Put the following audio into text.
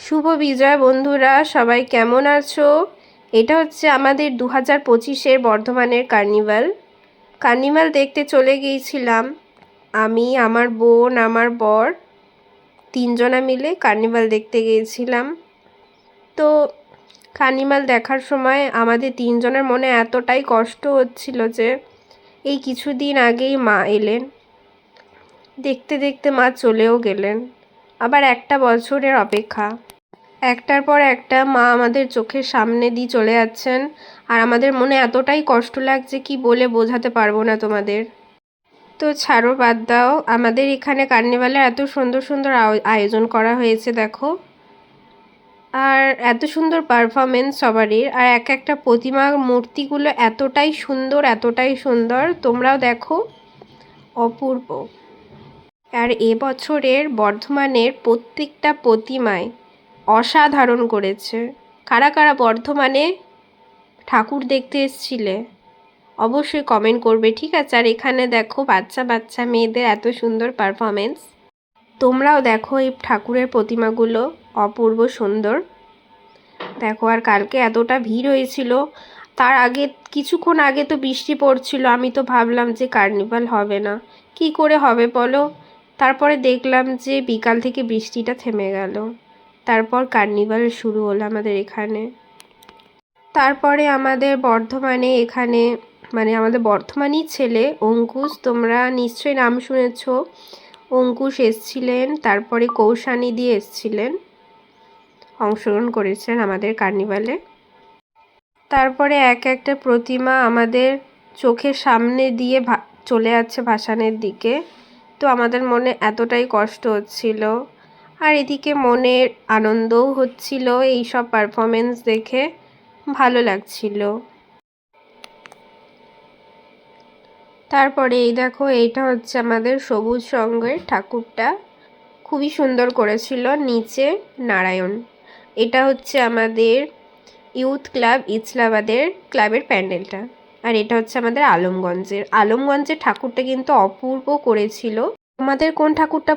শুভ বিজয় বন্ধুরা, সবাই কেমন আছো? এটা হচ্ছে আমাদের দু হাজার পঁচিশের বর্ধমানের কার্নিভাল। কার্নিভাল দেখতে চলে গিয়েছিলাম। আমি, আমার বোন, আমার বর তিনজনা মিলে কার্নিভাল দেখতে গিয়েছিলাম। তো কার্নিভাল দেখার সময় আমাদের তিনজনের মনে এতটাই কষ্ট হচ্ছিল যে এই কিছুদিন আগেই মা এলেন। দেখতে দেখতে মা চলেও গেলেন। আবার একটা বছরের অপেক্ষা। একটার পর একটা মা আমাদের চোখের সামনে দিয়ে চলে যাচ্ছেন। আর আমাদের মনে এতটাই কষ্ট লাগছে কি বলে বোঝাতে পারব না তোমাদের। তো ছাড়ো, বাদ দাও। আমাদের এখানে কার্নিভালে এত সুন্দর সুন্দর আয়- আয়োজন করা হয়েছে, দেখো। আর এত সুন্দর পারফরমেন্স সবারই। আর এক একটা প্রতিমা মূর্তিগুলো এতটাই সুন্দর এতটাই সুন্দর। তোমরাও দেখো। অপূর্ব। আর এবছরের বর্ধমানের প্রত্যেকটা প্রতিমায় অসাধারণ করেছে। কারা কারা বর্ধমানে ঠাকুর দেখতে এসছিলে? অবশ্যই কমেন্ট করবে, ঠিক আছে? আর এখানে দেখো বাচ্চা বাচ্চা মেয়েদের এত সুন্দর পারফরমেন্স তোমরাও দেখো এই ঠাকুরের প্রতিমাগুলো অপূর্ব সুন্দর। দেখো, আর কালকে এতটা ভিড় হয়েছিল। তার আগে, কিছুক্ষণ আগে তো বৃষ্টি পড়ছিল। আমি তো ভাবলাম যে কার্নিভাল হবে না। কি করে হবে বলো? তারপরে দেখলাম যে বিকাল থেকে বৃষ্টিটা থেমে গেল। তারপর কার্নিভাল শুরু হলো আমাদের এখানে। তারপরে আমাদের বর্ধমানে এখানে মানে আমাদের বর্ধমানই ছেলে, অঙ্কুশ, তোমরা নিশ্চয়ই নাম শুনেছ। অঙ্কুশ এসছিলেন, তারপরে কৌশানী দিয়ে এসছিলেন। অংশগ্রহণ করেছেন আমাদের কার্নিভালে। তারপরে এক একটা প্রতিমা আমাদের চোখের সামনে দিয়ে চলে যাচ্ছে ভাসানের দিকে। তো আমাদের মনে এতটাই কষ্ট হচ্ছিল। আর এদিকে মনের আনন্দও হচ্ছিল এই সব পারফরমেন্স দেখে। ভালো লাগছিল। তারপরে এই দেখো, এইটা হচ্ছে আমাদের সবুজ রঙের ঠাকুরটা। খুবই সুন্দর করেছিল নিচে নারায়ণ। এটা হচ্ছে আমাদের ইউথ ক্লাব ইসলাবাদের ক্লাবের প্যান্ডেলটা। আর এটা হচ্ছে আমাদের আলমগঞ্জের। আলমগঞ্জের ঠাকুরটা কিন্তু অপূর্ব করেছিল। তোমাদের কোন ঠাকুরটা